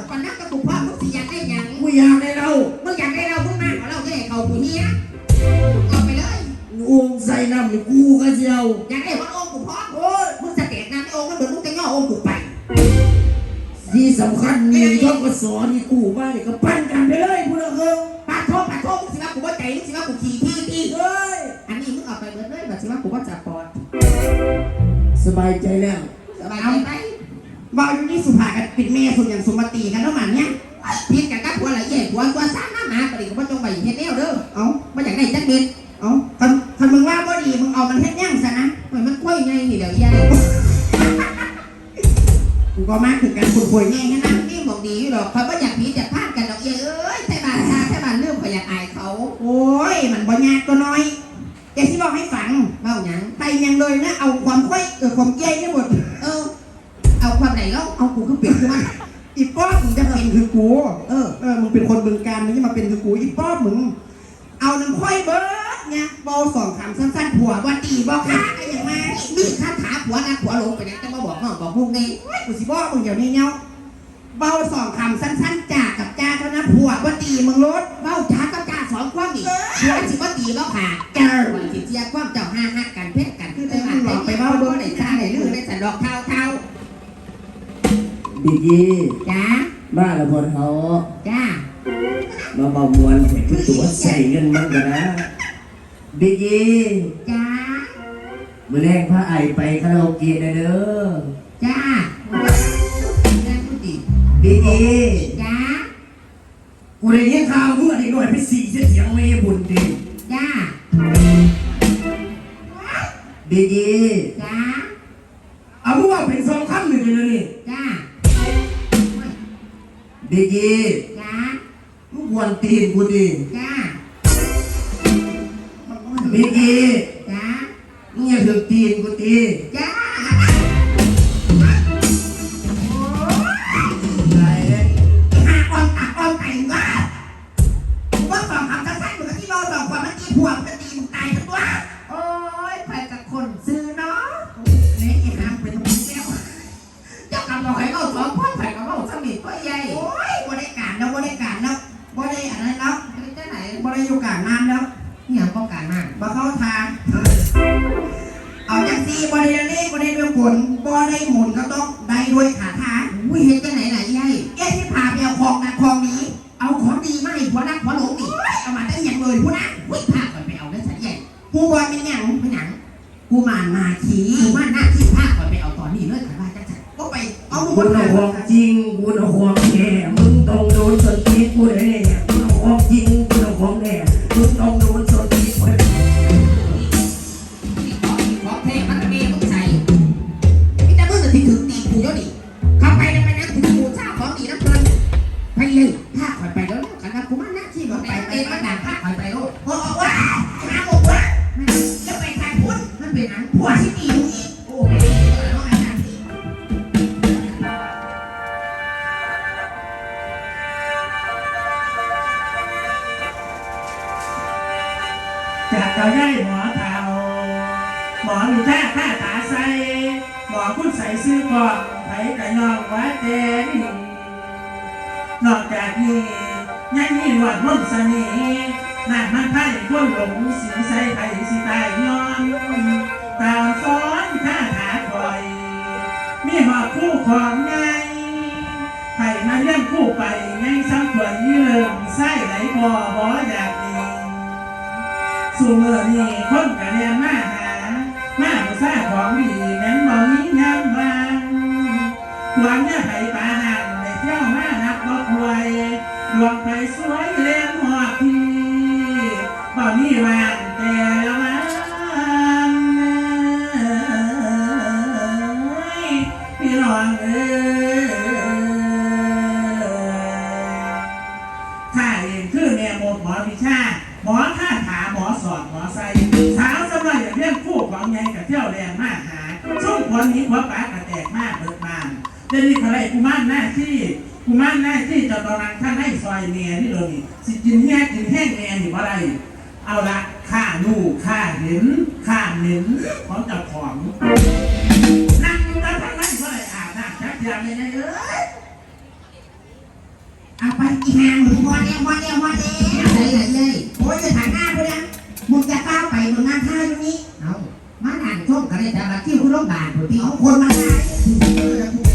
ดก่อนนะกับกูพ่อมึงสิอยากได้หยังกูอยากได้เรามึงอยากได้เรามึงมาขอเราจะได้เขาผู้เนี้ยเอาไปเลย องค์ใส่น้ำนี่กูก็เจียวอยากได้วัดองค์กูพ่อโอ้ยมึงจะแตกน้ำในองค์มันเบิดมึงจะย่อองค์กูไป ที่สำคัญมีท้องกสอนนี่กูไม่ก็ปั้นกันไป สุภากันปิดเมย์สุดอย่างสมตีกันแล้วมันเนี่ยพิษกับกับผัวละเอียดผัวตัวซ้ำหน้าหมาปริก็บ่จงไปเฮ็ดแนวเด้อเอาบ่อยากได้จักเม็ดเอาคันคันมึงว่าบ่ดีมึงเอามันเฮ็ดย่างซะนะโอ้ยมันค่อยไงนี่เดี๋ยวยัยกูก็มาถึงกันคุยคุยแง่แง่แค่นั้นนี่บอกดีอยู่ดอกเขาบ่อยากผีอยากพลาดกันดอกเอ้ยเอ้ยไทบ้านชาไทบ้านเรื่องข่อยอยากอายเขา โอ้ยมันบ่ยากก็น้อยแกสิบอกให้ฟังเบ้าหยังไปยังเลยนะเอาความค่อยเออความเย้ได้หมดเออ ความไหนแล้วเอากูคือเปลี่ยนคือมันอีป้อบมึงจะเป็นคือกูเออเออมึงเป็นคนบึงการมึงจะมาเป็นคือกูอีป้อบมึงเอาน้ำค่อยเบิร์ดเนี่ยโบสองคำสั้นๆผัวบ่ตีบ่ค้าอะไรอย่างมามีคาถาผัวนะผัวหลงไปยังจะมาบอกน้องบอกพวกนี้กูสิบอกมึงเดี๋ยวนี้เนี่ยเบาสองคำสั้นๆจ่ากับจ้าเท่านั้นผัวบ่ตีมึงรถเบาจ้าก็จ้าสอนคว้ามอีกผัวสิบ่ตีบ่ผ่าเจ้าว่าสิเจียความเจ้าห้าฮักกันเพชรกันคือได้มาแต่ไปเบ้าบ่ได้จ้าได้ลือได้สันดอกเท้าเท้า ดีกีจ้าบ้าละคนเขาจ้ามาเบามวนเห็นตัวใส่เงินมันกันนะดีกีจ้ามือแรกพระไอไปคาราโอเกะได้เด้อจ้าแม่พูดดีดีกีจ้ากูได้ยินข่าวมึงอะไรหน่อยไปสี่เสียงไม่บุญดีจ้าดีกีจ้าเอา ดีกีจ้ามึงกวนตีนกูดิจ้าดีกีจ้ามึงอย่าถึงตีนกูตี เอาคุณเอาของจริงคุณเอาของ ของไงไผ่มาเลี้ยงคู่ไปไงซ้ำถวยยืมไส้ไหลบ่อบ่อยากมีสู่เมื่อนี้คนกะเรียนมาหา มาบุษาของดีแม้นบ่มีงามวางหวังเนี่ยไผปาหันในเที่ยวมานับบ่ควยดวงไผสวย ข้าเห็นของเจ้าของนั่งอยู่ด้านข้างนั้นก็เลยอาบน้ำชักยานเลยนะเอ้ยเอาไปอีนางมึงพอแล้วพอแล้วพอแล้วเลยเลยเลยโอ้ยจะถ่ายหน้ากูยังมึงจะก้าวไปมึงงานท่าอยู่นี้เอามาด่านช่วงกันเลยแต่ละที่คุณโรงพยาบาลพอดีเอาคนมาได้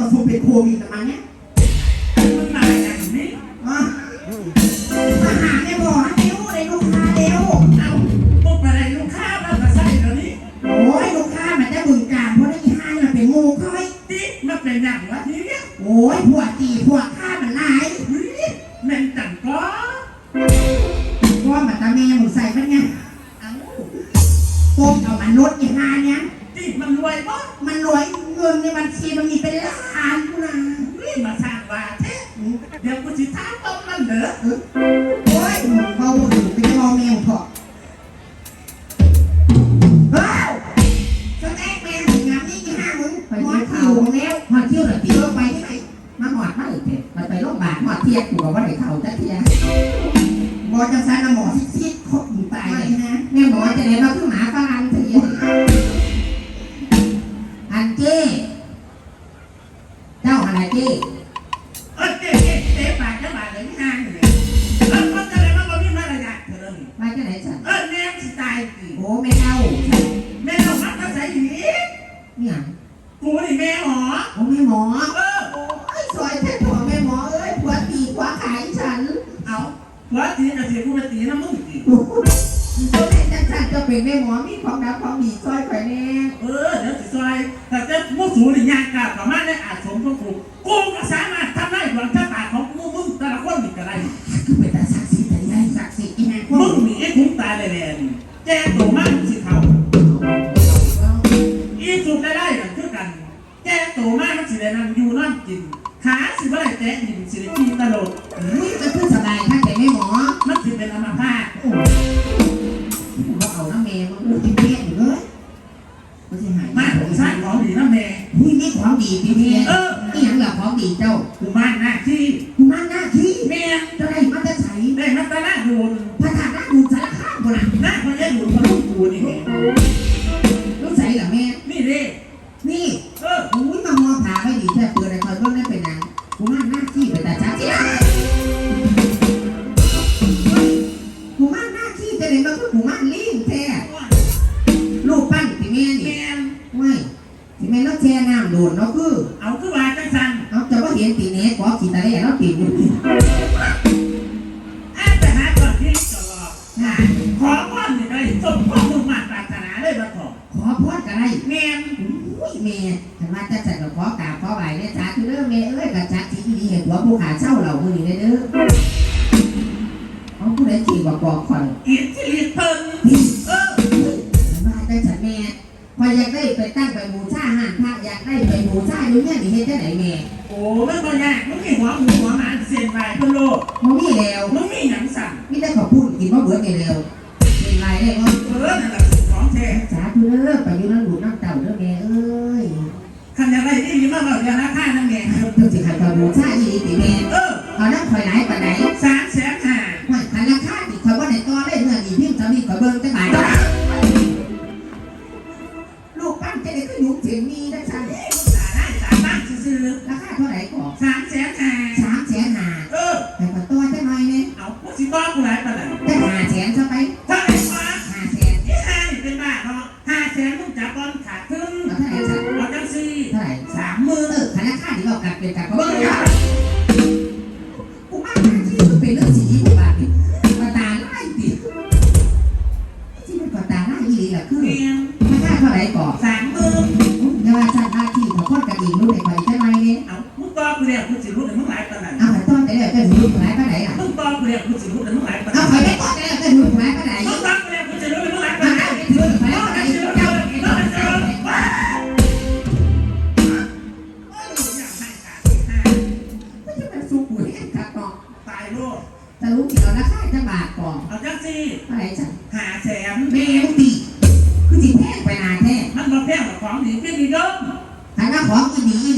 างข่าวนี่มันานกูนะนี่มาสร้างว่าแท้เดี๋ยวกูสิท้าต้มมันเด้อโอ้ยเขาถึงไปมองแมวพอเฮ้ยสแน็คแมวถึงงานนี้กี่ห้ามึงหมอเที่ยวแล้วหอดเที่ยวหรือตีเอรอถไปที่ไหนมาหอดมาอีกเถอะมันไปโรงพยาบาลหอดเที่ยวกูบอกว่าาอะไรเจ้เออเจ๊เจ๊เจ๊ปากจะบาดเลยไม่ห่างเลยเออมันจะได้มาบ่มีมารยาทเถอะนี่มาจากไหนสันเออแม่สิตายสิโอ้ไม่เอาแม่เรามักจะใส่หีเนี่ยกูนี่แม่หมอโอ้แม่หมอ เออโอ้ยสวยแท้ผัวแม่หมอเอ้ยผัวตีผัวขายฉัน เอาหัวตีกับเสียกูไปตีนะมึงสิเจ้าแม่จังสันจะเป็นแม่หมอมีของดับของดีซอยไปแน่เออเดี๋ยวสิซอยแต่เจ้าผู้สูงนี่ยากกาบประมาณ ได้อาจสมของกูกูก็สามา นี่นี่ของดีพี่เพี้ยนเออนี่ยังเหลือของดีเจ้า กูมาหน้าที่ แม่เราแช่น้ำโดนเนาะคือเอาคือว่าจังสันเอาจะว่าเห็นตีเนี้ขอขีตาได้แล้วตีอยู่นี่อาจจะหาก่อนที่ตลอดขอพรนี่ได้สมความมุ่งมั่นปรารถนาเลยบัดขอขอพรก็ได้แม่อุ้ยแม่ฉันว่าจะจัดกับขอกราบขอไหวเนี่ยจ้าคือเด้อแม่เอ้ยกับจักที่ดีเห็นหัวผู้ขาเช่าเหล่ามือนี่เด้อเอาผู้ใดขี่บอกบอกคอย ได้ไปตั้งไปบูชาห่านพระอยากได้ไปบูชาอยู่เนี่ยนี่เฮ็ดจังไหนแม่โอ้ไม่ก็ยากมึงมีหัวหมูหัวหมาเสียนไปเพิ่นโลกบ่มีแล้วมึงมีหยังสั่งมีแต่ขอพูดกินว่าเบิดนี่แล้วเป็นไรได้บ่เออนั่นแหละของแท้สาธุเด้อไปอยู่นั่นดูน้ำเต่าเด้อแม่เอ้ยคันอยากได้ที่ดีมากเราจะราคานั่นแม่เพิ่นสิให้ไปบูชาอีหลีติแม่เออเอาน้ำข่อยหลายปานใดสามแสนห้าห้อยคันราคาดิข่อยบ่ได้ต่อได้เงินอีพิมพ์สามีข่อยเบิ่งจังบาดลูกปั้น จะได้ขึ้นยุคถึงมีได้ซั่นสาได้สามบ้านซื้อราคาเท่าไหร่ก่อสามแสนห้าสามแสนห้าเออให้ข่อยต่อจังหน่อยแน่เอาพวกสิบ้ากูหลายปานนั้นจังห้าแสนซะไปถ้าไอ้ฟ้าห้าแสนที่ห้านี่เป็นบ้าเนาะห้าแสนมึงจับบอลขาดครึ่งเอาเท่าไหร่ซั่นเอาจังสี่เท่าไหร่สามหมื่นเออคันราคาที่เรากัดเป็นกัดเพราะเบิ่เบิ่งงอย่ากูมาหน้าที่มันเป็นเรื่องสีกูบาดนี่มาตาไล่ติที่มันก็ตาไล่อีหลีล่ะคือเมียราคาเท่าไหร่ก่อสาม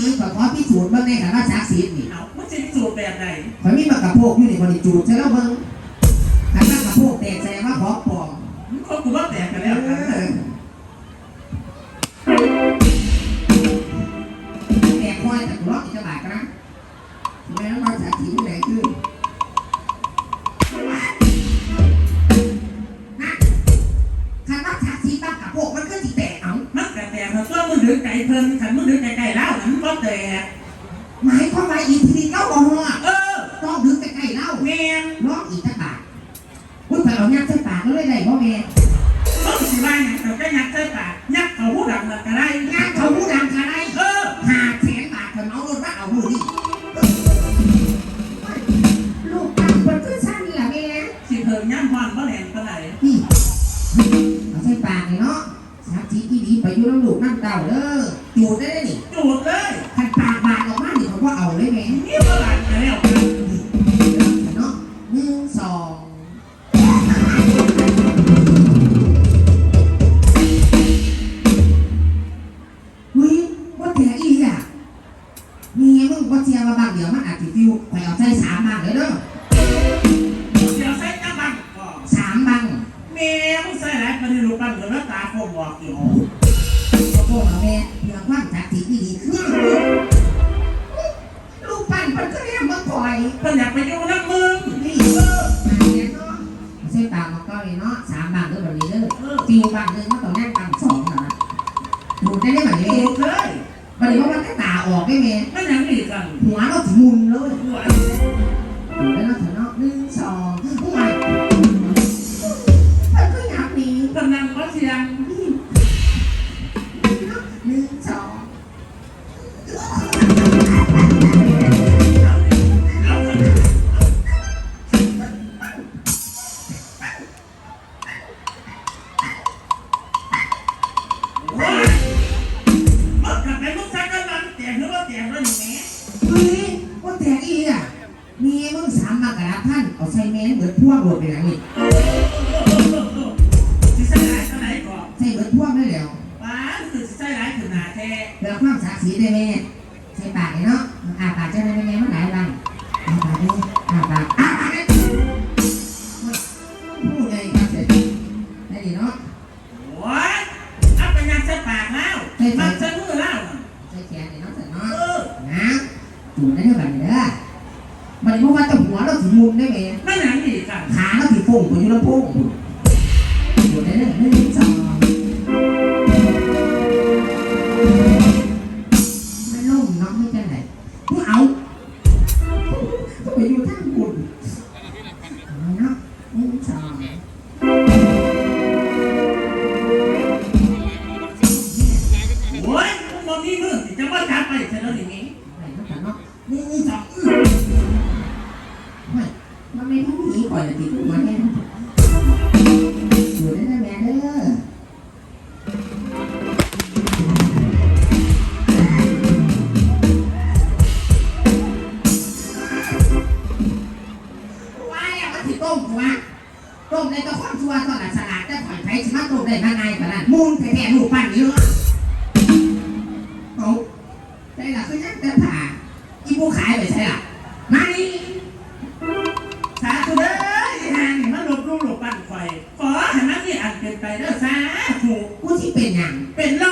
อีนี้อีนี้ขอขอพิสูจน์เบิ่งในขันว่าศักดิ์สิทธิ์นี่เอามึงจะสูตรแบบไหนข่อยมีปากกระโพกอยู่ในบริจูดใช่แล้วเบิ่ง หรือใจเพิ่นขันมึงหรือใจใจเล่าขันมึงก็แตกหมายความว่าอีทีเก้าบ่หัวเออต้องหรือใจใจเล่าแม่ล้องอีกจักบาทมึงไเอายักษ์ใส่ากเลยได้บ่แยต้องสิว่าหยังเอาแต่ยักษ์ใส่ากยักเขาหูดังละะไรยักเขาหูดังกะไรเออหาแสนตาทเถอะน้องรว่าเอาหูนี่ลูกตาคนที่สั้นล่ะแม่สิเพิ่มย่ำพรก็แหลมก็ไหลนเอาใส่ปากเลยเนาะ สาธิตที่ดีไปอยู่น้ำลูกน้ำเต่าเด้อจูดได้นี่จูดเลยขัน แม่ใส่ไรนมันนี่ลูกปั้นเหมืน้าตาโคมบอกอยู่ก็พวเราแม่เพื่อความศักดิ์สิทธิ์ที่ดีขึ้นลูกปั้นมันก็เรียกมาปล่อยมันอยากไปอยู่นั่งมึงนี่เออมาเนี่เนาะส้นตามาก็เลยเนาะสามบาทก็แบบนี้เลยตีบาทเลยก็ต้องนั่งตังสองนะดูได้ไหมเนี่ยดูเลยมันเลยว่าแค่ตาออกได้ไหม นี่สิใส่ร้ายเท่าไหร่ก่อนใส่เบินพ่วงได้แล้วป้าคือสิใส่ร้ายถึงหนาแท้แล้วความสาสีได้ไหม พุ่งไอยู่ลำพุ่งอยู่ได้เลยไม่มีจัก ไม่ได้มีคอยติดตัวแน่ ลูกหลบบ้านไฟขอให้มันมีอันเป็นไปเด้อสาถูกกูที่เป็นหยังเป็นโ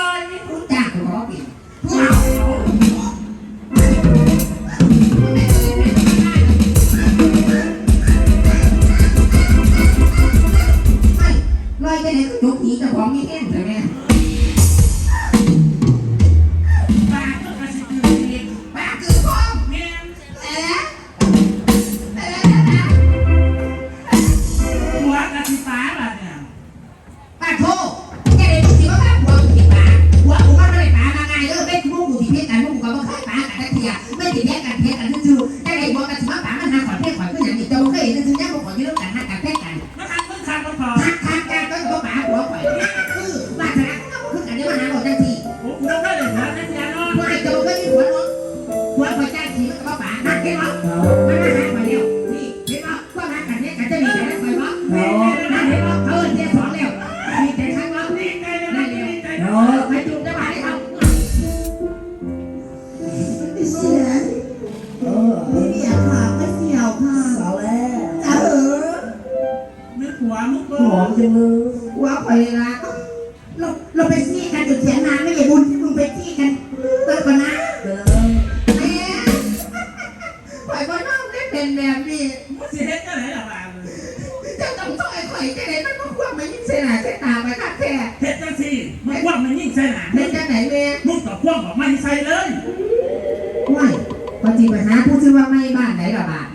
Amen. ข่อยบ่น้อมได้เป็นแบบนี้มึงสิเฮ็ดจังไหนล่ะบ้ามึเจ้าต้องซอยข่อยจะได้มันบ่ควบมายิ่งเสียหน้าเสียตาไปคักแท้เฮ็ดจังซี่มันคว่ำมันยิ่งใส่หนาเฮ็ดจังไหนแม่มึงก็คว่ำออมาให้ใส่เลย ว้ายพอจีไปหาผู้ชื่อว่าไม่บ้านไหนล่ะบ้าน